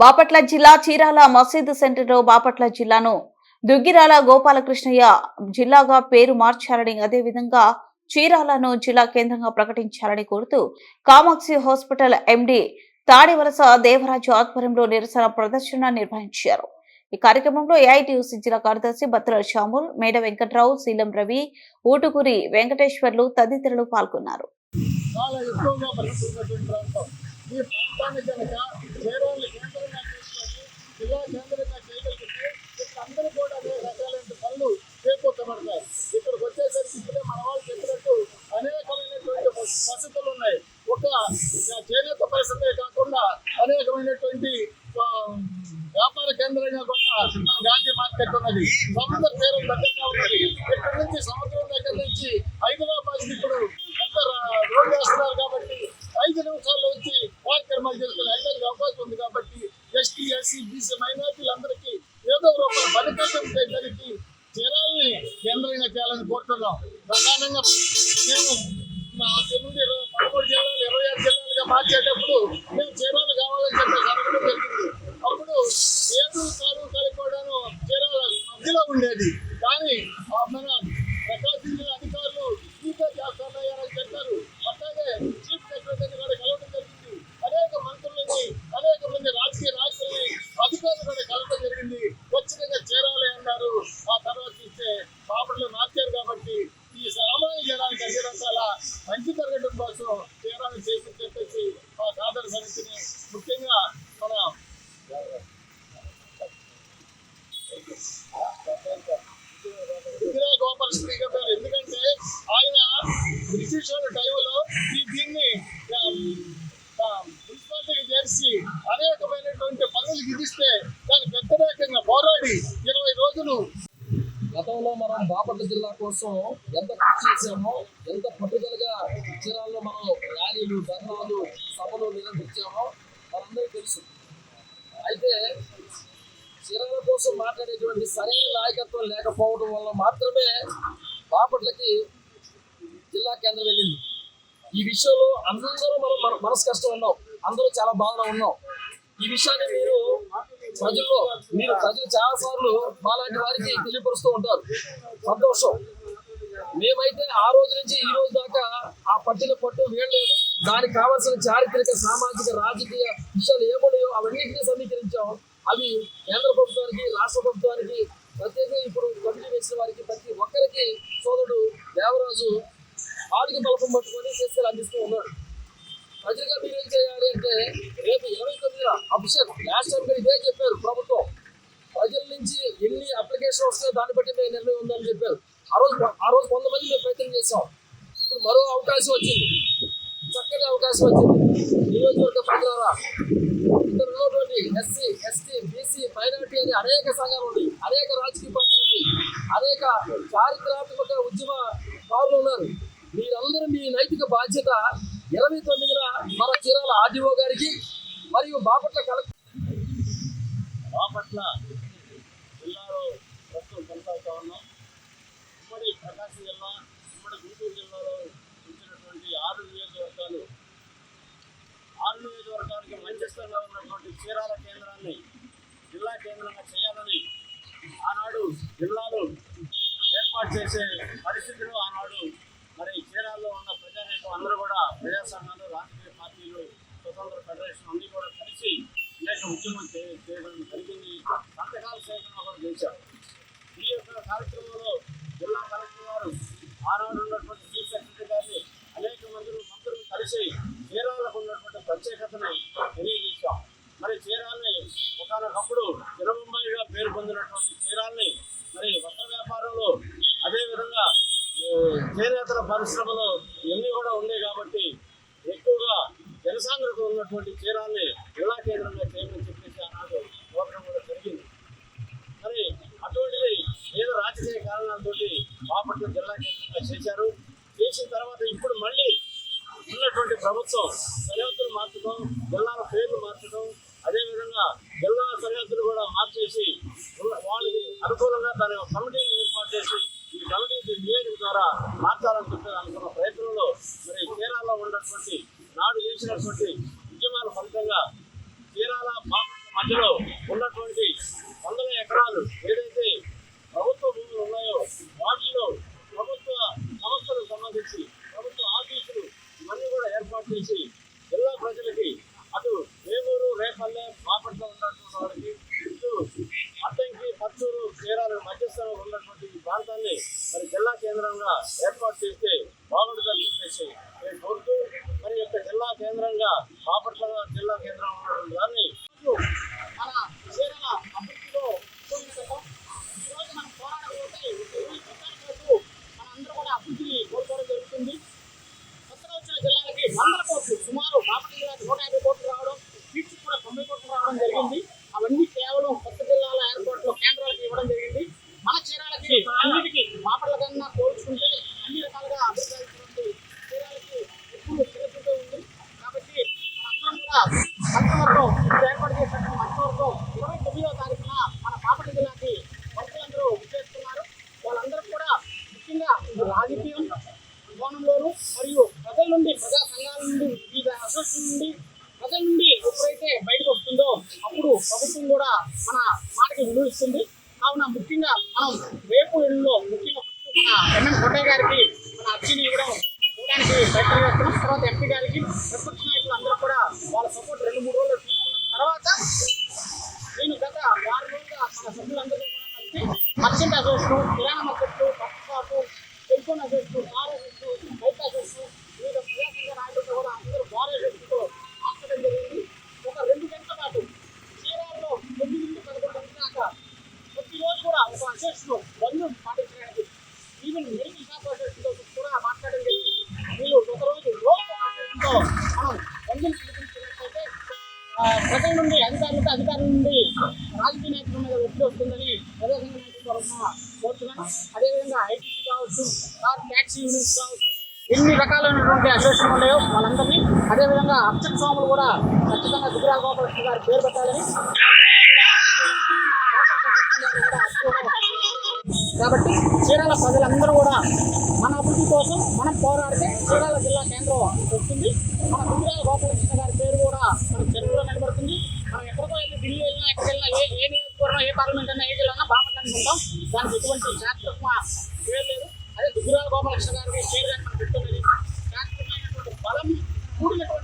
బాపట్ల జిల్లా చీరాల మసీదు సెంటర్లో బాపట్ల జిల్లాను దుగ్గిరాల గోపాలకృష్ణయ్య జిల్లాగా పేరు మార్చారని అదేవిధంగా చీరాలను జిల్లా కేంద్రంగా ప్రకటించాలని కోరుతూ కామాక్షి హాస్పిటల్ ఎండి తాడివలస దేవరాజు ఆధ్వర్యంలో నిరసన ప్రదర్శన నిర్వహించారు. ఈ కార్యక్రమంలో ఏఐటీయూసీ జిల్లా కార్యదర్శి బత్తుల షాముల్ మేడ వెంకట్రావు శీలం రవి ఊటుకూరి వెంకటేశ్వర్లు తదితరులు పాల్గొన్నారు. ఈ ప్రాంతాన్ని కనుక చేరాలను కేంద్రంగా చేసుకొని జిల్లా కేంద్రంగా చేయగలిగితే ఇక్కడ అందరూ కూడా అనేక రకాలైన పనులు చేకూర్చబడతాయి ఇక్కడికి వచ్చేసరికి ఇప్పుడే మన వాళ్ళు చెప్పినట్టు అనేకమైనటువంటి వసతులు ఉన్నాయి. ఒక చేనేత పరిస్థితే కాకుండా అనేకమైనటువంటి వ్యాపార కేంద్రంగా కూడా మన గాంధీ మార్కెట్ ఉన్నది. సముద్ర తీరం దగ్గరగా ఉన్నది. ఇక్కడ నుంచి సముద్రం దగ్గర నుంచి హైదరాబాద్ ఇప్పుడు పెద్ద రా- రోడ్డు వేస్తున్నారు కాబట్టి ఐదు నిమిషాల్లో వచ్చి కార్యక్రమాలు చేసుకుని ఐదానికి అవకాశం ఉంది కాబట్టి ఎస్టీ ఎస్సీ బీసీ మైనార్టీలందరికీ ఏదో ఒక చేయడానికి చీరాలని కేంద్రంగా చేయాలని కోరుతున్నాం. ప్రధానంగా మేము మా తొమ్మిది ఇరవై పదమూడు జిల్లాలు ఇరవై ఆరు జిల్లాలుగా మార్చేటప్పుడు మేము చీరాలు కావాలని చెప్పి అడగడం జరిగింది. అప్పుడు ఏడు తాలూకాలు కూడాను చీరాల మధ్యలో ఉండేది. కానీ మన ప్రకాశం జిల్లా అధికారులు టీకా చేస్తారని చెప్పారు. అట్లాగే చీఫ్ సెక్రటరీ కూడా కలవడం జరిగింది అనేక మంత్రులని అనేక మంది రాజకీయ నాయకులని అధికారులు కూడా కలవడం జరిగింది ఖచ్చితంగా చేరాలి అన్నారు ఆ తర్వాత ఇస్తే బాపట్లో మార్చారు కాబట్టి ఈ సామాన్య జనానికి అన్ని రకాల మంచి జరగడం కోసం చేరాలని చేసి చెప్పేసి మా సాధన సమితిని ముఖ్యంగా మన విగ్రహ చెప్పారు ఎందుకంటే ఆయన బ్రిటిష్ వాళ్ళ టైంలో ఈ దీన్ని మున్సిపాలిటీకి చేర్చి అనేకమైనటువంటి పనులు విధిస్తే దానికి వ్యతిరేకంగా పోరాడి ఇరవై రోజులు గతంలో మనం బాపట్ల జిల్లా కోసం ఎంత కృషి చేసామో ఎంత పట్టుదలగా చీరాల్లో మనం ర్యాలీలు ధర్నాలు సభలు నిర్వహించామో మనందరికీ తెలుసు. అయితే చీరల కోసం మాట్లాడేటువంటి సరైన నాయకత్వం లేకపోవడం వల్ల మాత్రమే బాపట్లకి జిల్లా కేంద్రం వెళ్ళింది. ఈ విషయంలో అందరూ మనం మన మనసు కష్టం ఉన్నాం. అందరూ చాలా బాధలో ఉన్నాం. ఈ విషయాన్ని మీరు ప్రజల్లో మీరు ప్రజలు చాలా సార్లు మాలాంటి వారికి తెలియపరుస్తూ ఉంటారు. సంతోషం. మేమైతే ఆ రోజు నుంచి ఈ రోజు దాకా ఆ పట్టిన పట్టు వేయలేదు. దానికి కావాల్సిన చారిత్రక సామాజిక రాజకీయ విషయాలు ఏమున్నాయో అవన్నింటినీ సమీకరించాం. అవి కేంద్ర ప్రభుత్వానికి రాష్ట్ర ప్రభుత్వానికి ప్రత్యేకంగా ఇప్పుడు కమిటీ వేసిన వారికి ప్రతి ఒక్కరికి సోదరుడు దేవరాజు ఆడికి బలపం పట్టుకొని తీసుకెళ్ళి అందిస్తూ ఉన్నాడు. ప్రజలుగా మీరు ఏం చేయాలి అంటే రేపు ఇరవై తొమ్మిదిన అఫిషియల్ లాస్ట్ టైం ఇదే చెప్పారు ప్రభుత్వం. ప్రజల నుంచి ఎన్ని అప్లికేషన్ వస్తాయో దాన్ని బట్టి మేము నిర్ణయం ఉందని చెప్పారు. ఆ రోజు ఆ రోజు కొంతమంది మేము ప్రయత్నం చేసాం ఇప్పుడు మరో అవకాశం వచ్చింది. చక్కటి అవకాశం వచ్చింది. నియోజకవర్గ ప్రజలారా ఇక్కడ ఎస్సీ ఎస్టీ బీసీ మైనారిటీ అని అనేక సంఘాలు ఉన్నాయి అనేక రాజకీయ పార్టీలు ఉన్నాయి. అనేక చారిత్రాత్మక ఉద్యమ కారులు ఉన్నారు మీరందరూ మీ నైతిక బాధ్యత ఇరవై తొమ్మిదిన మన చీరాల ఆర్డీఓ గారికి మరియు బాపట్ల కలెక్టర్ బాపట్ల జిల్లాలో ప్రస్తుతం కొనసాగుతా ఉన్నాం ఉమ్మడి ప్రకాశం జిల్లా ఉమ్మడి గుంటూరు జిల్లాలో ఇచ్చినటువంటి ఆరు నియోజకవర్గాలు ఆరు నియోజకవర్గానికి మంచిస్థంగా ఉన్నటువంటి చీరాల కేంద్రాన్ని జిల్లా కేంద్రంగా చేయాలని ఆనాడు జిల్లాలో ఏర్పాటు చేసే పరిస్థితులు ఆనాడు మరి చీరాల్లో ఉన్న ప్రజానీకం అందరూ కూడా ప్రజా సంఘాలు రాజకీయ పార్టీలు స్వతంత్ర ఫెడరేషన్ అన్ని కూడా కలిసి అనేక ఉద్యమం చేయడం జరిగింది. సంతకాల సేకరణ కూడా చేశారు. ఈ యొక్క కార్యక్రమంలో జిల్లా కలెక్టర్ గారు ఆనాడు ఉన్నటువంటి చీఫ్ సెక్రటరీ గారిని అనేక మంది మంత్రులు కలిసి చీరాలకు ఉన్నటువంటి ప్రత్యేకతను తెలియజేశాం మరి చీరాల్ని ఒకనొకప్పుడు తిరుముంబైగా పేరు పొందినటువంటి చీరాల్ని మరి వస్త్ర వ్యాపారంలో అదేవిధంగా ఏ, చేనేతల పరిశ్రమలో ఇవన్నీ కూడా ఉన్నాయి కాబట్టి ఎక్కువగా అటువంటి చీరాల్ని జిల్లా కేంద్రంగా చేయమని చెప్పేసి ఆనాడు కోరడం కూడా జరిగింది. మరి అటువంటిది ఏదో రాజకీయ కారణాలతోటి బాపట్ల జిల్లా కేంద్రంగా చేశారు. చేసిన తర్వాత ఇప్పుడు మళ్ళీ ఉన్నటువంటి ప్రభుత్వం సరిహద్దులు మార్చడం జిల్లాల పేర్లు మార్చడం అదేవిధంగా జిల్లా సరిహద్దులు కూడా మార్చేసి ఉన్న- వాళ్ళకి అనుకూలంగా తన కమిటీని ఏర్పాటు చేసి ఈ కమిటీ నివేదిక ద్వారా మార్చాలని చెప్పి అనుకున్న ప్రయత్నంలో మరి కేరళలో ఉన్నటువంటి నాడు చేసినటువంటి ఫలితంగా చీరాల బాపట్ల మధ్యలో ఉన్నటువంటి వందల ఎకరాలు ఏదైతే ప్రభుత్వ భూములు ఉన్నాయో వాటిలో ప్రభుత్వ సంస్థలకు సంబంధించి ప్రభుత్వ ఆఫీసులు ఇవన్నీ కూడా ఏర్పాటు చేసి జిల్లా ప్రజలకి అటు వేమూరు రేపల్లె బాపట్ల ఉన్నటువంటి వాళ్ళకి ఇటు అద్దంకి పత్తూరు చీరాల మధ్యస్థలో ఉన్నటువంటి ప్రాంతాన్ని మరి జిల్లా కేంద్రంగా ఏర్పాటు చేస్తే బాగుంటుందని చెప్పేసి నేను కోరుతూ మరి యొక్క జిల్లా కేంద్రంగా బాపట్ల జిల్లా కేంద్రం ఇరవై తొమ్మిదవ తారీఖున మన పాపటి జిల్లాకి భక్తులందరూ విచ్చేస్తున్నారు వాళ్ళందరూ కూడా ముఖ్యంగా రాజకీయం కోణంలోను మరియు ప్రజల నుండి ప్రజా సంఘాల నుండి ఈ అసోసియేషన్ నుండి ప్రజల నుండి ఎప్పుడైతే బయటకు వస్తుందో అప్పుడు ప్రభుత్వం కూడా మన మాటకి విలువ ఇస్తుంది కావున ముఖ్యంగా మనం రేపు ఎల్లులో ముఖ్యంగా ఫస్ట్ మన ఎంఎం కోటయ్య గారికి మన అర్జీని ఇవ్వడం ఇవ్వడానికి ప్రయత్నం చేస్తున్నాం తర్వాత ఎంపీ గారికి ప్రతిపక్ష నాయకులు అందరూ కూడా వాళ్ళ సపోర్ట్ రెండు మూడు రోజులు తర్వాత నేను గత వారం రోజులుగా మన సభ్యులందరితో కలిసి మర్చెంట్ అసోసియేషన్ కిరాణా మార్కెట్లు bus shop telephone association car association bike association వివిధ ప్రజాసంఘ నాయకులతో కూడా అందరూ బార్ అసోసియేషన్తో ఆపడం జరిగింది. ఒక రెండు గంటల పాటు చీరాల్లో తొమ్మిది నుండి పదకొండు గంటల దాకా ప్రతిరోజు కూడా ఒక అసోసియేషన్ బంధు పాటించడానికి ఈవెన్ మెడికల్ షాప్ అసోసియేషన్తో కూడా మాట్లాడడం జరిగింది వీళ్ళు ఒక రోజు రోజు ఒక అసోసియేషన్తో మనం బంధుని పిలిపించినట్లయితే ఆ, ప్రజల నుండి అధికారులకు అధికారం నుండి రాజకీయ నాయకుల మీద ఒత్తిడి వస్తుందని ప్రజాసంఘ నాయకుల తరఫున కోరుతున్నాను అదేవిధంగా ఐటీసీ కావచ్చు కార్ ట్యాక్సీ యూనిట్స్ కావచ్చు ఎన్ని రకాలైనటువంటి అసోసియేషన్ ఉన్నాయో వాళ్ళందరినీ అదేవిధంగా అర్చక స్వాములు కూడా ఖచ్చితంగా దుగ్గరా గోపాలకృష్ణ గారి పేరు పెట్టాలని కాబట్టి చీరాల ప్రజలందరూ కూడా మన అభివృద్ధి కోసం మనం పోరాడితే చీరాల జిల్లా కేంద్రం వస్తుంది. మన దుగ్గిరాల గోపాలకృష్ణ గారి పేరు కూడా మన చరిత్రలో నిలబడుతుంది మనం ఎక్కడికో వెళ్ళి ఢిల్లీ వెళ్ళినా ఎక్కడికి వెళ్ళినా ఏ ఏ నియోజకవర్గం ఏ పార్లమెంట్ అయినా ఏ జిల్లా బాపట్ల అనుకుంటాం దానికి ఎటువంటి శాస్త్రత్మ లేదు. అదే దుగ్గురాల గోపాలకృష్ణ గారికి పేరు కానీ మనం పెట్టుకున్నది శాస్త్రమైనటువంటి బలం కూడినటువంటి